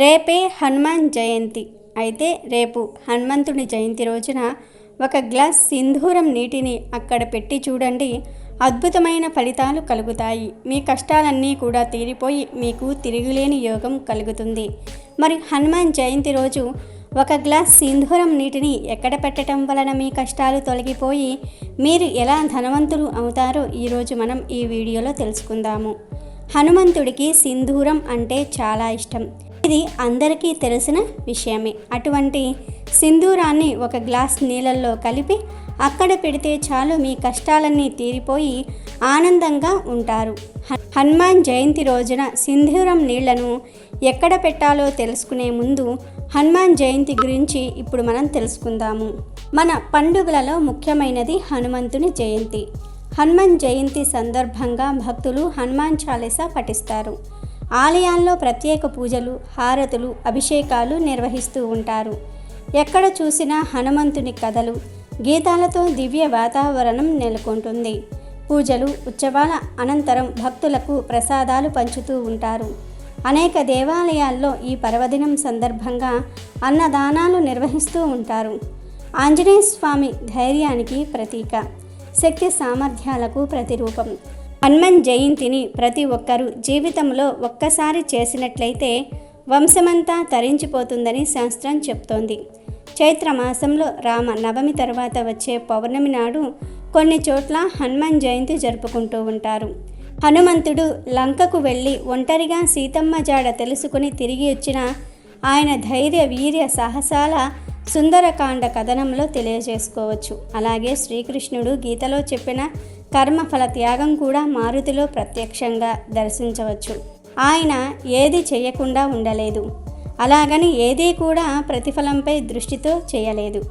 రేపే హనుమాన్ జయంతి. అయితే రేపు హనుమంతుని జయంతి రోజున ఒక గ్లాస్ సింధూరం నీటిని అక్కడ పెట్టి చూడండి. అద్భుతమైన ఫలితాలు కలుగుతాయి. మీ కష్టాలన్నీ కూడా తీరిపోయి మీకు తిరుగులేని యోగం కలుగుతుంది. మరి హనుమాన్ జయంతి రోజు ఒక గ్లాస్ సింధూరం నీటిని ఎక్కడ పెట్టడం వలన మీ కష్టాలు తొలగిపోయి మీరు ఎలా ధనవంతులు అవుతారో ఈరోజు మనం ఈ వీడియోలో తెలుసుకుందాము. హనుమంతుడికి సింధూరం అంటే చాలా ఇష్టం. ఇది అందరికీ తెలిసిన విషయమే. అటువంటి సింధూరాన్ని ఒక గ్లాస్ నీళ్ళల్లో కలిపి అక్కడ పెడితే చాలు మీ కష్టాలన్నీ తీరిపోయి ఆనందంగా ఉంటారు. హనుమాన్ జయంతి రోజున సింధూరం నీళ్ళను ఎక్కడ పెట్టాలో తెలుసుకునే ముందు హనుమాన్ జయంతి గురించి ఇప్పుడు మనం తెలుసుకుందాము. మన పండుగలలో ముఖ్యమైనది హనుమంతుని జయంతి. హనుమాన్ జయంతి సందర్భంగా భక్తులు హనుమాన్ చాలీసా పఠిస్తారు. ఆలయాల్లో ప్రత్యేక పూజలు హారతులు అభిషేకాలు నిర్వహిస్తూ ఉంటారు. ఎక్కడ చూసినా హనుమంతుని కథలు గీతాలతో దివ్య వాతావరణం నెలకొంటుంది. పూజలు ఉత్సవాల అనంతరం భక్తులకు ప్రసాదాలు పంచుతూ ఉంటారు. అనేక దేవాలయాల్లో ఈ పర్వదినం సందర్భంగా అన్నదానాలు నిర్వహిస్తూ ఉంటారు. ఆంజనేయ స్వామి ధైర్యానికి ప్రతీక శక్తి సామర్థ్యాలకు ప్రతిరూపం. హనుమన్ జయంతిని ప్రతి ఒక్కరూ జీవితంలో ఒక్కసారి చేసినట్లయితే వంశమంతా తరించిపోతుందని శాస్త్రం చెప్తోంది. చైత్ర మాసంలో రామ నవమి తర్వాత వచ్చే పౌర్ణమి నాడు కొన్ని చోట్ల హనుమాన్ జయంతి జరుపుకుంటూ ఉంటారు. హనుమంతుడు లంకకు వెళ్ళి ఒంటరిగా సీతమ్మ జాడ తెలుసుకుని తిరిగి వచ్చిన ఆయన ధైర్య వీర్య సాహసాల సుందరకాండ కథనంలో తెలియజేసుకోవచ్చు. అలాగే శ్రీకృష్ణుడు గీతలో చెప్పిన కర్మఫల త్యాగం కూడా మారుతిలో ప్రత్యక్షంగా దర్శించవచ్చు. ఆయన ఏది చేయకుండా ఉండలేదు. అలాగని ఏదీ కూడా ప్రతిఫలంపై దృష్టితో చేయలేదు.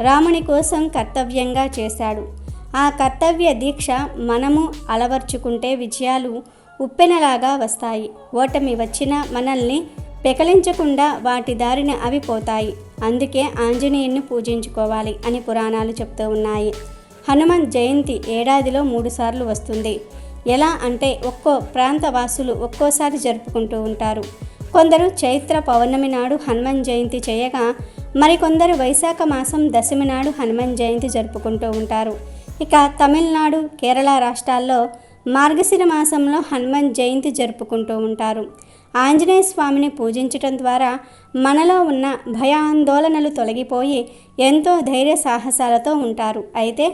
రాముని కోసం కర్తవ్యంగా చేశాడు. ఆ కర్తవ్య దీక్ష మనము అలవర్చుకుంటే విజయాలు ఉప్పెనలాగా వస్తాయి. ఓటమి వచ్చినా మనల్ని పెకలించకుండా వాటి దారిన అవి పోతాయి అందుకే ఆంజనేయుని పూజించుకోవాలి అని పురాణాలు చెప్తూ ఉన్నాయి. హనుమాన్ జయంతి ఏడాదిలో మూడుసార్లు వస్తుంది. ఎలా అంటే ఒక్కో ప్రాంత వాసులు ఒక్కోసారి జరుపుకుంటూ ఉంటారు. కొందరు చైత్ర పౌర్ణమి నాడు హనుమాన్ జయంతి చేయగా మరికొందరు వైశాఖ మాసం దశమి నాడు హనుమాన్ జయంతి జరుపుకుంటూ ఉంటారు. ఇక తమిళనాడు కేరళ రాష్ట్రాల్లో మార్గశిర మాసంలో హనుమాన్ జయంతి జరుపుకుంటూ ఉంటారు. ఆంజనేయ స్వామిని పూజించటం ద్వారా మనలో ఉన్న భయాందోళనలు తొలగిపోయి ఎంతో ధైర్య సాహసాలతో ఉంటారు. అయితే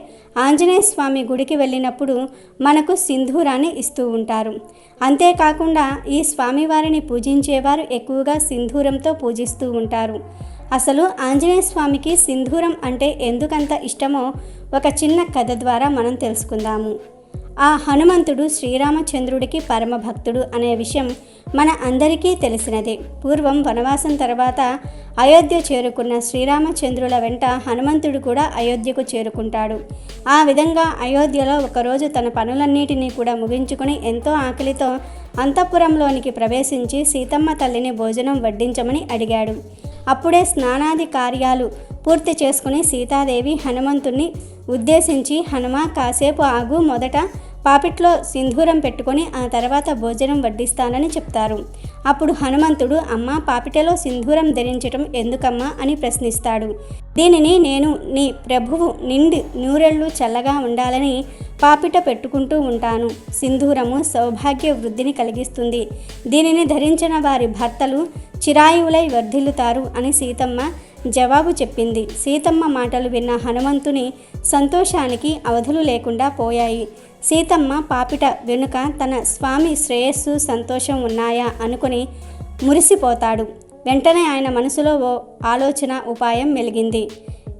ఆంజనేయ స్వామి గుడికి వెళ్ళినప్పుడు మనకు సింధూరాన్ని ఇస్తూ ఉంటారు. అంతేకాకుండా ఈ స్వామివారిని పూజించేవారు ఎక్కువగా సింధూరంతో పూజిస్తూ ఉంటారు. అసలు ఆంజనేయ స్వామికి సింధూరం అంటే ఎందుకంత ఇష్టమో ఒక చిన్న కథ ద్వారా మనం తెలుసుకుందాము. ఆ హనుమంతుడు శ్రీరామచంద్రుడికి పరమభక్తుడు అనే విషయం మన అందరికీ తెలిసినదే. పూర్వం వనవాసం తర్వాత అయోధ్య చేరుకున్న శ్రీరామచంద్రుల వెంట హనుమంతుడు కూడా అయోధ్యకు చేరుకుంటాడు. ఆ విధంగా అయోధ్యలో ఒకరోజు తన పనులన్నిటినీ కూడా ముగించుకొని ఎంతో ఆకలితో అంతఃపురంలోనికి ప్రవేశించి సీతమ్మ తల్లిని భోజనం వడ్డించమని అడిగాడు. అప్పుడే స్నానాది కార్యాలు పూర్తి చేసుకుని సీతాదేవి హనుమంతుణ్ణి ఉద్దేశించి హనుమ కాసేపు ఆగు మొదట పాపిట్లో సింధూరం పెట్టుకొని ఆ తర్వాత భోజనం వడ్డిస్తానని చెప్తారు. అప్పుడు హనుమంతుడు అమ్మ పాపిటలో సింధూరం ధరించటం ఎందుకమ్మా? అని ప్రశ్నిస్తాడు. దీనిని నేను నీ ప్రభువు నిండి నూరెళ్ళు చల్లగా ఉండాలని పాపిట పెట్టుకుంటూ ఉంటాను. సింధూరము సౌభాగ్య వృద్ధిని కలిగిస్తుంది. దీనిని ధరించిన వారి భర్తలు చిరాయువులై వర్ధిల్లుతారు అని సీతమ్మ జవాబు చెప్పింది. సీతమ్మ మాటలు విన్న హనుమంతుని సంతోషానికి అవధులు లేకుండా పోయాయి. సీతమ్మ పాపిట వెనుక తన స్వామి శ్రేయస్సు సంతోషం ఉన్నాయా అనుకుని మురిసిపోతాడు. వెంటనే ఆయన మనసులో ఓ ఆలోచన ఉపాయం మెలిగింది.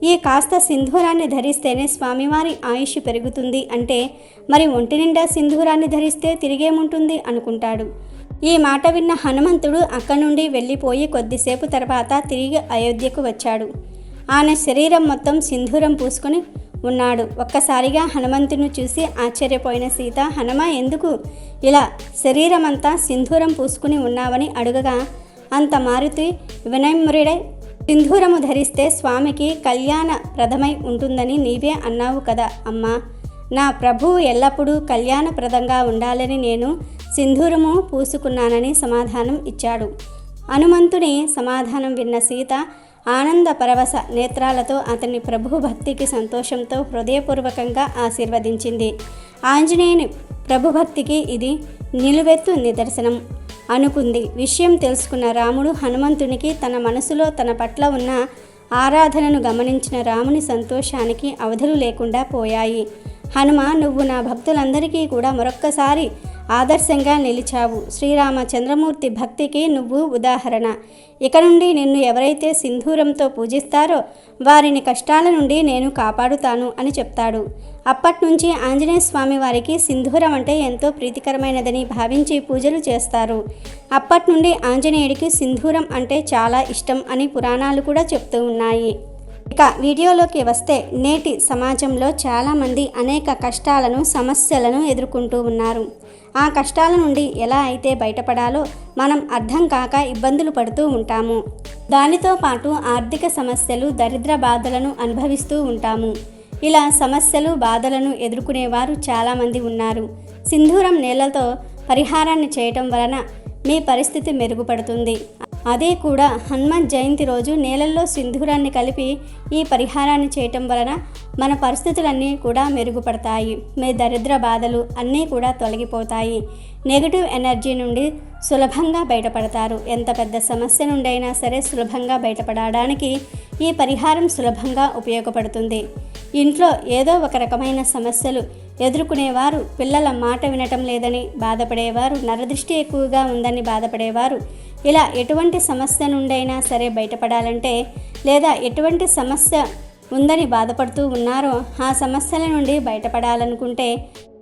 ఈ కాస్త సింధూరాన్ని ధరిస్తేనే స్వామివారి ఆయుష్ పెరుగుతుంది అంటే మరి ఒంటి నిండా సింధూరాన్ని ధరిస్తే తిరిగేముంటుంది అనుకుంటాడు. ఈ మాట విన్న హనుమంతుడు అక్కడి నుండి వెళ్ళిపోయి కొద్దిసేపు తర్వాత తిరిగి అయోధ్యకు వచ్చాడు. ఆయన శరీరం మొత్తం సింధూరం పూసుకొని ఉన్నాడు. ఒక్కసారిగా హనుమంతుని చూసి ఆశ్చర్యపోయిన సీత హనుమ ఎందుకు ఇలా శరీరమంతా సింధూరం పూసుకుని ఉన్నావని అడుగగా అంత మారుతి వినయమురుడై సింధూరము ధరిస్తే స్వామికి కళ్యాణ ప్రదమై ఉంటుందని నీవే అన్నావు కదా అమ్మా. నా ప్రభువు ఎల్లప్పుడూ కళ్యాణప్రదంగా ఉండాలని నేను సింధూరము పూసుకున్నానని సమాధానం ఇచ్చాడు. హనుమంతుని సమాధానం విన్న సీత ఆనంద పరవశ నేత్రాలతో అతని ప్రభు భక్తికి సంతోషంతో హృదయపూర్వకంగా ఆశీర్వదించింది. ఆంజనేయుని ప్రభుభక్తికి ఇది నిలువెత్తు నిదర్శనం. అనుకుంది. విషయం తెలుసుకున్న రాముడు హనుమంతునికి తన మనసులో తన పట్ల ఉన్న ఆరాధనను గమనించిన రాముని సంతోషానికి అవధులు లేకుండా పోయాయి. హనుమ నువ్వు నా భక్తులందరికీ కూడా మరొక్కసారి ఆదర్శంగా నిలిచావు. శ్రీరామచంద్రమూర్తి భక్తికి నువ్వు ఉదాహరణ. ఇక నుండి నిన్ను ఎవరైతే సింధూరంతో పూజిస్తారో వారిని కష్టాల నుండి నేను కాపాడుతాను అని చెప్తాడు. అప్పట్నుంచి ఆంజనేయ స్వామి వారికి సింధూరం అంటే ఎంతో ప్రీతికరమైనదని భావించి పూజలు చేస్తారు. అప్పటి నుండి ఆంజనేయుడికి సింధూరం అంటే చాలా ఇష్టం అని పురాణాలు కూడా చెప్తూ ఉన్నాయి. ఇక వీడియోలోకి వస్తే నేటి సమాజంలో చాలామంది అనేక కష్టాలను సమస్యలను ఎదుర్కొంటూ ఉన్నారు. ఆ కష్టాల నుండి ఎలా అయితే బయటపడాలో మనం అర్థం కాక ఇబ్బందులు పడుతూ ఉంటాము. దానితో పాటు ఆర్థిక సమస్యలు దరిద్ర బాధలను అనుభవిస్తూ ఉంటాము. ఇలా సమస్యలు బాధలను ఎదుర్కొనేవారు చాలామంది ఉన్నారు. సింధూరం నేలతో పరిహారాన్ని చేయటం వలన మీ పరిస్థితి మెరుగుపడుతుంది. అదే కూడా హనుమాన్ జయంతి రోజు నేలల్లో సింధూరాన్ని కలిపి ఈ పరిహారాన్ని చేయటం వలన మన పరిస్థితులన్నీ కూడా మెరుగుపడతాయి. మీ దరిద్ర బాధలు అన్నీ కూడా తొలగిపోతాయి. నెగిటివ్ ఎనర్జీ నుండి సులభంగా బయటపడతారు. ఎంత పెద్ద సమస్య నుండి అయినా సరే సులభంగా బయటపడడానికి ఈ పరిహారం సులభంగా ఉపయోగపడుతుంది. ఇంట్లో ఏదో ఒక రకమైన సమస్యలు ఎదుర్కొనేవారు పిల్లల మాట వినటం లేదని బాధపడేవారు నరదృష్టి ఎక్కువగా ఉందని బాధపడేవారు ఇలా ఎటువంటి సమస్య నుండైనా సరే బయటపడాలంటే లేదా ఎటువంటి సమస్య ఉందని బాధపడుతూ ఉన్నారో ఆ సమస్యల నుండి బయటపడాలనుకుంటే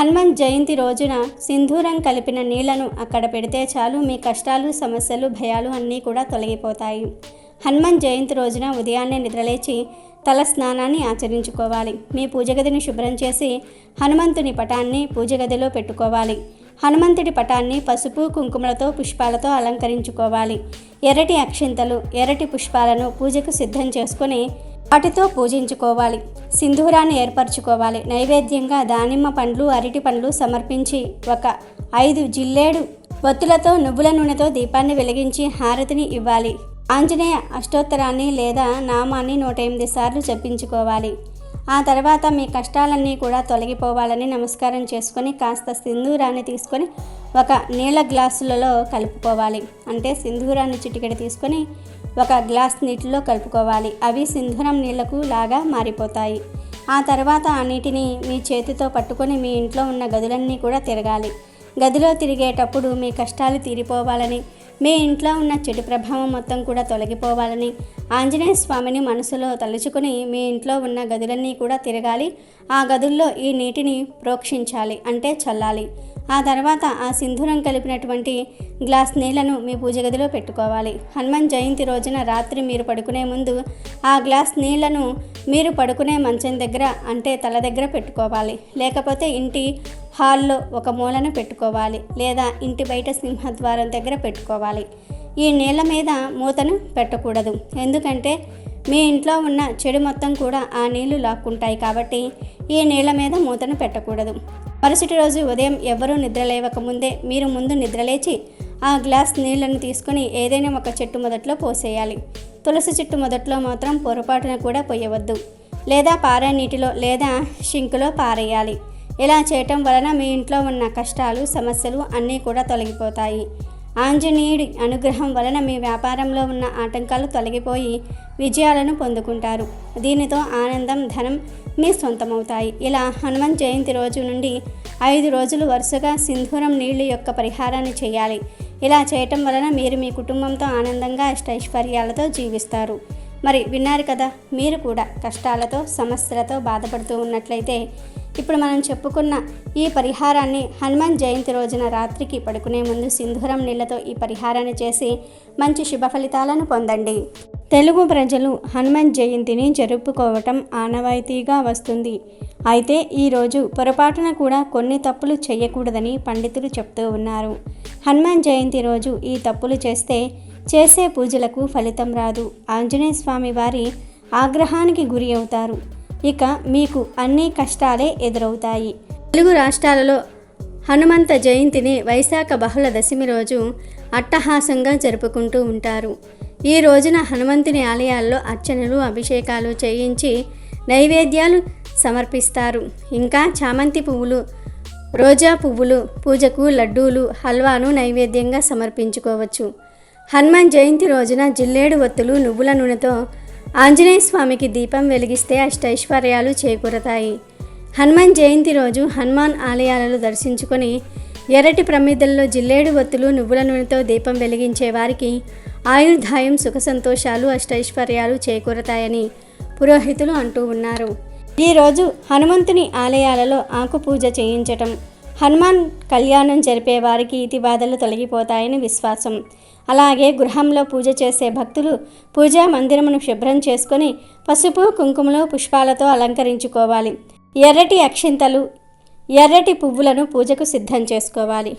హనుమన్ జయంతి రోజున సింధూరం కలిపిన నీళ్ళను అక్కడ పెడితే చాలు మీ కష్టాలు సమస్యలు భయాలు అన్నీ కూడా తొలగిపోతాయి. హనుమన్ జయంతి రోజున ఉదయాన్నే నిద్రలేచి తల స్నానాన్ని ఆచరించుకోవాలి. మీ పూజగదిని శుభ్రం చేసి హనుమంతుని పటాన్ని పూజగదిలో పెట్టుకోవాలి. హనుమంతుడి పటాన్ని పసుపు కుంకుమలతో పుష్పాలతో అలంకరించుకోవాలి. ఎర్రటి అక్షింతలు ఎర్రటి పుష్పాలను పూజకు సిద్ధం చేసుకొని వాటితో పూజించుకోవాలి. సింధూరాన్ని ఏర్పరచుకోవాలి. నైవేద్యంగా దానిమ్మ పండ్లు అరటి పండ్లు సమర్పించి ఒక ఐదు జిల్లేడు ఒత్తులతో నువ్వుల నూనెతో దీపాన్ని వెలిగించి హారతిని ఇవ్వాలి. ఆంజనేయ అష్టోత్తరాన్ని లేదా నామాన్ని నూట ఎనిమిది సార్లు జపించుకోవాలి. ఆ తర్వాత మీ కష్టాలన్నీ కూడా తొలగిపోవాలని నమస్కారం చేసుకొని కాస్త సింధూరాన్ని తీసుకొని ఒక నీళ్ళ గ్లాసులలో కలుపుకోవాలి. అంటే సింధూరాన్ని చిటికెడ తీసుకొని ఒక గ్లాస్ నీటిలో కలుపుకోవాలి. అవి సింధూరం నీళ్ళకు లాగా మారిపోతాయి. ఆ తర్వాత ఆ నీటిని మీ చేతితో పట్టుకొని మీ ఇంట్లో ఉన్న గదులన్నీ కూడా తిరగాలి. గదిలో తిరిగేటప్పుడు మీ కష్టాలు తీరిపోవాలని మీ ఇంట్లో ఉన్న చెడు ప్రభావం మొత్తం కూడా తొలగిపోవాలని ఆంజనేయ స్వామిని మనసులో తలుచుకుని మీ ఇంట్లో ఉన్న గదులన్నీ కూడా తిరగాలి. ఆ గదుల్లో ఈ నీటిని ప్రోక్షించాలి అంటే చల్లాలి. ఆ తర్వాత ఆ సింధూరం కలిపినటువంటి గ్లాస్ నీళ్ళను మీ పూజ గదిలో పెట్టుకోవాలి. హనుమాన్ జయంతి రోజున రాత్రి మీరు పడుకునే ముందు ఆ గ్లాస్ నీళ్ళను మీరు పడుకునే మంచం దగ్గర అంటే తల దగ్గర పెట్టుకోవాలి. లేకపోతే ఇంటి హాల్లో ఒక మూలను పెట్టుకోవాలి లేదా ఇంటి బయట సింహద్వారం దగ్గర పెట్టుకోవాలి. ఈ నీళ్ళ మీద మూతను పెట్టకూడదు. ఎందుకంటే మీ ఇంట్లో ఉన్న చెడు మొత్తం కూడా ఆ నీళ్ళు లాక్కుంటాయి కాబట్టి ఈ నీళ్ళ మీద మూతను పెట్టకూడదు. మరుసటి రోజు ఉదయం ఎవరూ నిద్రలేవకముందే మీరు ముందు నిద్రలేచి ఆ గ్లాస్ నీళ్ళను తీసుకొని ఏదైనా ఒక చెట్టు మొదట్లో పోసేయాలి. తులసి చెట్టు మొదట్లో మాత్రం పొరపాటున కూడా పోయవద్దు. లేదా పారే నీటిలో లేదా షింకులో పారేయాలి. ఇలా చేయటం వలన మీ ఇంట్లో ఉన్న కష్టాలు సమస్యలు అన్నీ కూడా తొలగిపోతాయి. ఆంజనేయుడి అనుగ్రహం వలన మీ వ్యాపారంలో ఉన్న ఆటంకాలు తొలగిపోయి విజయాలను పొందుకుంటారు. దీనితో ఆనందం ధనం మీ సొంతమవుతాయి. ఇలా హనుమాన్ జయంతి రోజు నుండి ఐదు రోజులు వరుసగా సింధూరం నీళ్ళు యొక్క పరిహారాన్ని చేయాలి. ఇలా చేయటం వలన మీరు మీ కుటుంబంతో ఆనందంగా అష్టైశ్వర్యాలతో జీవిస్తారు. మరి విన్నారు కదా మీరు కూడా కష్టాలతో సమస్యలతో బాధపడుతూ ఉన్నట్లయితే ఇప్పుడు మనం చెప్పుకున్న ఈ పరిహారాన్ని హనుమాన్ జయంతి రోజున రాత్రికి పడుకునే ముందు సింధూరం నీళ్ళతో ఈ పరిహారాన్ని చేసి మంచి శుభ ఫలితాలను పొందండి. తెలుగు ప్రజలు హనుమాన్ జయంతిని జరుపుకోవటం ఆనవాయితీగా వస్తుంది. అయితే ఈరోజు పొరపాటున కూడా కొన్ని తప్పులు చేయకూడదని పండితులు చెప్తూ ఉన్నారు. హనుమాన్ జయంతి రోజు ఈ తప్పులు చేస్తే చేసే పూజలకు ఫలితం రాదు. ఆంజనేయ స్వామి వారి ఆగ్రహానికి గురి అవుతారు. ఇక మీకు అన్ని కష్టాలే ఎదురవుతాయి. తెలుగు రాష్ట్రాలలో హనుమంత జయంతిని వైశాఖ బహుళ దశమి రోజు అట్టహాసంగా జరుపుకుంటూ ఉంటారు. ఈ రోజున హనుమంతుని ఆలయాల్లో అర్చనలు అభిషేకాలు చేయించి నైవేద్యాలు సమర్పిస్తారు. ఇంకా చామంతి పువ్వులు రోజా పువ్వులు పూజకు లడ్డూలు హల్వాను నైవేద్యంగా సమర్పించుకోవచ్చు. హనుమాన్ జయంతి రోజున జిల్లేడు ఒత్తులు నువ్వుల నూనెతో ఆంజనేయ స్వామికి దీపం వెలిగిస్తే అష్టైశ్వర్యాలు చేకూరతాయి. హనుమాన్ జయంతి రోజు హనుమాన్ ఆలయాలను దర్శించుకొని ఎర్రటి ప్రమిదల్లో జిల్లేడు ఒత్తులు నువ్వుల నూనెతో దీపం వెలిగించే వారికి ఆయుర్దాయం సుఖ సంతోషాలు అష్టైశ్వర్యాలు చేకూరతాయని పురోహితులు అంటూ ఉన్నారు. ఈరోజు హనుమంతుని ఆలయాలలో ఆకు పూజ చేయించటం హనుమాన్ కళ్యాణం జరిపే వారికి ఇతి బాధలు తొలగిపోతాయని విశ్వాసం. అలాగే గృహంలో పూజ చేసే భక్తులు పూజా మందిరమును శుభ్రం చేసుకొని పసుపు కుంకుమలో పుష్పాలతో అలంకరించుకోవాలి. ఎర్రటి అక్షింతలు ఎర్రటి పువ్వులను పూజకు సిద్ధం చేసుకోవాలి.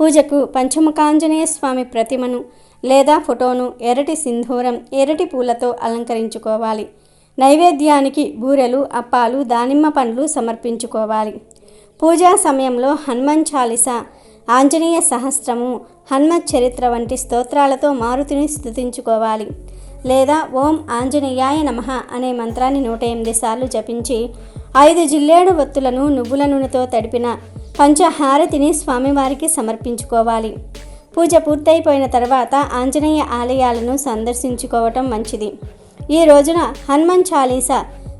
పూజకు పంచముఖాంజనేయ స్వామి ప్రతిమను లేదా ఫోటోను ఎర్రటి సింధూరం ఎర్రటి పూలతో అలంకరించుకోవాలి. నైవేద్యానికి బూరెలు అప్పాలు దానిమ్మ పండ్లు సమర్పించుకోవాలి. పూజా సమయంలో హనుమాన్ చాలీస ఆంజనేయ సహస్రము హనుమత్ చరిత్ర వంటి స్తోత్రాలతో మారుతిని స్థుతించుకోవాలి. లేదా ఓం ఆంజనేయాయ నమః అనే మంత్రాన్ని నూట ఎనిమిది సార్లు జపించి ఐదు జిల్లేడు ఒత్తులను నువ్వుల నూనెతో తడిపిన పంచహారతిని స్వామివారికి సమర్పించుకోవాలి. పూజ పూర్తయిపోయిన తర్వాత ఆంజనేయ ఆలయాలను సందర్శించుకోవటం మంచిది. ఈ రోజున హనుమాన్ చాలీస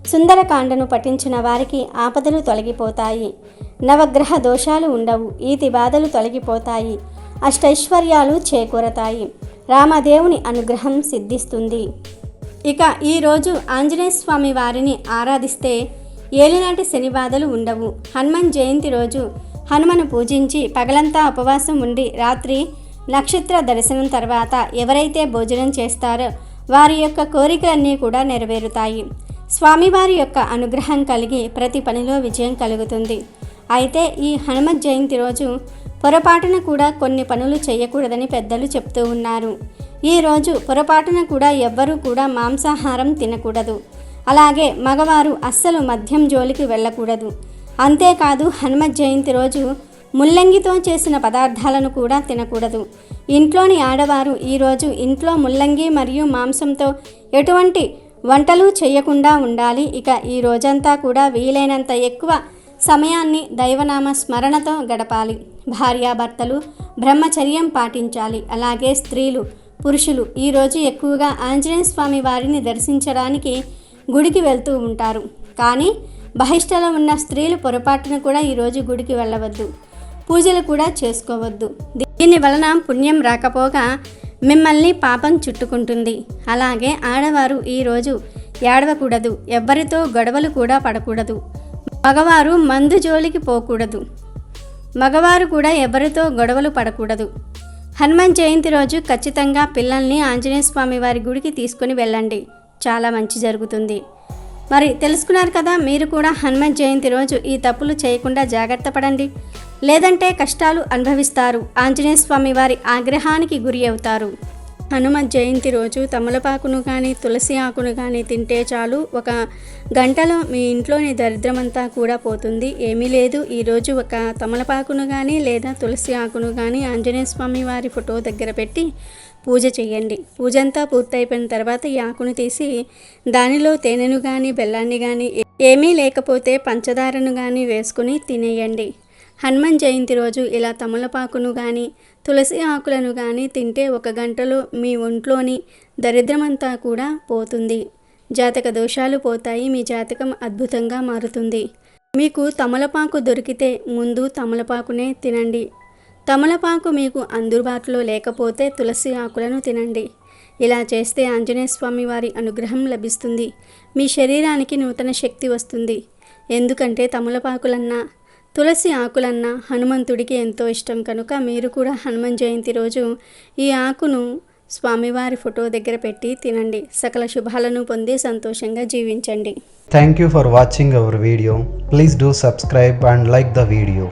సుందరకాండను పఠించిన వారికి ఆపదలు తొలగిపోతాయి. నవగ్రహ దోషాలు ఉండవు ఈతి బాధలు తొలగిపోతాయి అష్టైశ్వర్యాలు చేకూరతాయి. రామదేవుని అనుగ్రహం సిద్ధిస్తుంది. ఇక ఈరోజు ఆంజనేయ స్వామి వారిని ఆరాధిస్తే ఏలినాటి శని బాధలు ఉండవు. హనుమాన్ జయంతి రోజు హనుమను పూజించి పగలంతా ఉపవాసం ఉండి రాత్రి నక్షత్ర దర్శనం తర్వాత ఎవరైతే భోజనం చేస్తారో వారి యొక్క కోరికలన్నీ కూడా నెరవేరుతాయి. స్వామివారి యొక్క అనుగ్రహం కలిగి ప్రతి పనిలో విజయం కలుగుతుంది. అయితే ఈ హనుమత్ జయంతి రోజు పొరపాటున కూడా కొన్ని పనులు చేయకూడదని పెద్దలు చెప్తూ ఉన్నారు. ఈ రోజు పొరపాటున కూడా ఎవ్వరూ కూడా మాంసాహారం తినకూడదు. అలాగే మగవారు అస్సలు మద్యం జోలికి వెళ్ళకూడదు. అంతేకాదు హనుమ జయంతి రోజు ముల్లంగితో చేసిన పదార్థాలను కూడా తినకూడదు. ఇంట్లోని ఆడవారు ఈరోజు ఇంట్లో ముల్లంగి మరియు మాంసంతో ఎటువంటి వంటలు చేయకుండా ఉండాలి. ఇక ఈ రోజంతా కూడా వీలైనంత ఎక్కువ సమయాన్ని దైవనామ స్మరణతో గడపాలి. భార్యాభర్తలు బ్రహ్మచర్యం పాటించాలి. అలాగే స్త్రీలు పురుషులు ఈరోజు ఎక్కువగా ఆంజనేయ స్వామి వారిని దర్శించడానికి గుడికి వెళ్తూ ఉంటారు. కానీ బహిష్టలో ఉన్న స్త్రీలు పొరపాటున కూడా ఈరోజు గుడికి వెళ్ళవద్దు. పూజలు కూడా చేసుకోవద్దు. దీని వలన పుణ్యం రాకపోగా మిమ్మల్ని పాపం చుట్టుకుంటుంది. అలాగే ఆడవారు ఈరోజు ఏడవకూడదు. ఎవ్వరితో గొడవలు కూడా పడకూడదు. మగవారు మందు జోలికి పోకూడదు. మగవారు కూడా ఎవరితో గొడవలు పడకూడదు. హనుమాన్ జయంతి రోజు ఖచ్చితంగా పిల్లల్ని ఆంజనేయ స్వామి వారి గుడికి తీసుకుని వెళ్ళండి. చాలా మంచి జరుగుతుంది. మరి తెలుసుకున్నారు కదా మీరు కూడా హనుమాన్ జయంతి రోజు ఈ తప్పులు చేయకుండా జాగ్రత్త పడండి. లేదంటే కష్టాలు అనుభవిస్తారు. ఆంజనేయ స్వామి వారి ఆగ్రహానికి గురి అవుతారు. హనుమ జయంతి రోజు తమలపాకును కానీ తులసి ఆకును కానీ తింటే చాలు. ఒక గంటలో మీ ఇంట్లోని దరిద్రమంతా కూడా పోతుంది. ఏమీ లేదు. ఈరోజు ఒక తమలపాకును కానీ లేదా తులసి ఆకును కానీ ఆంజనేయ స్వామి వారి ఫోటో దగ్గర పెట్టి పూజ చేయండి పూజ అంతా పూర్తయిపోయిన తర్వాత ఈ ఆకును తీసి దానిలో తేనెను కానీ బెల్లాన్ని కానీ ఏమీ లేకపోతే పంచదారను కానీ వేసుకుని తినేయండి. హనుమాన్ జయంతి రోజు ఇలా తమలపాకును కానీ తులసి ఆకులను కానీ తింటే ఒక గంటలో మీ ఒంట్లోని దరిద్రమంతా కూడా పోతుంది. జాతక దోషాలు పోతాయి మీ జాతకం అద్భుతంగా మారుతుంది. మీకు తమలపాకు దొరికితే ముందు తమలపాకునే తినండి. తమలపాకు మీకు అందుబాటులో లేకపోతే తులసి ఆకులను తినండి. ఇలా చేస్తే ఆంజనేయ స్వామి వారి అనుగ్రహం లభిస్తుంది. మీ శరీరానికి నూతన శక్తి వస్తుంది. ఎందుకంటే తమలపాకులన్నా తులసి ఆకులన్నా హనుమంతుడికి ఎంతో ఇష్టం. కనుక మీరు కూడా హనుమాన్ జయంతి రోజు ఈ ఆకును స్వామివారి ఫోటో దగ్గర పెట్టి తినండి. సకల శుభాలను పొంది సంతోషంగా జీవించండి. Thank you for watching our video please do subscribe and like the video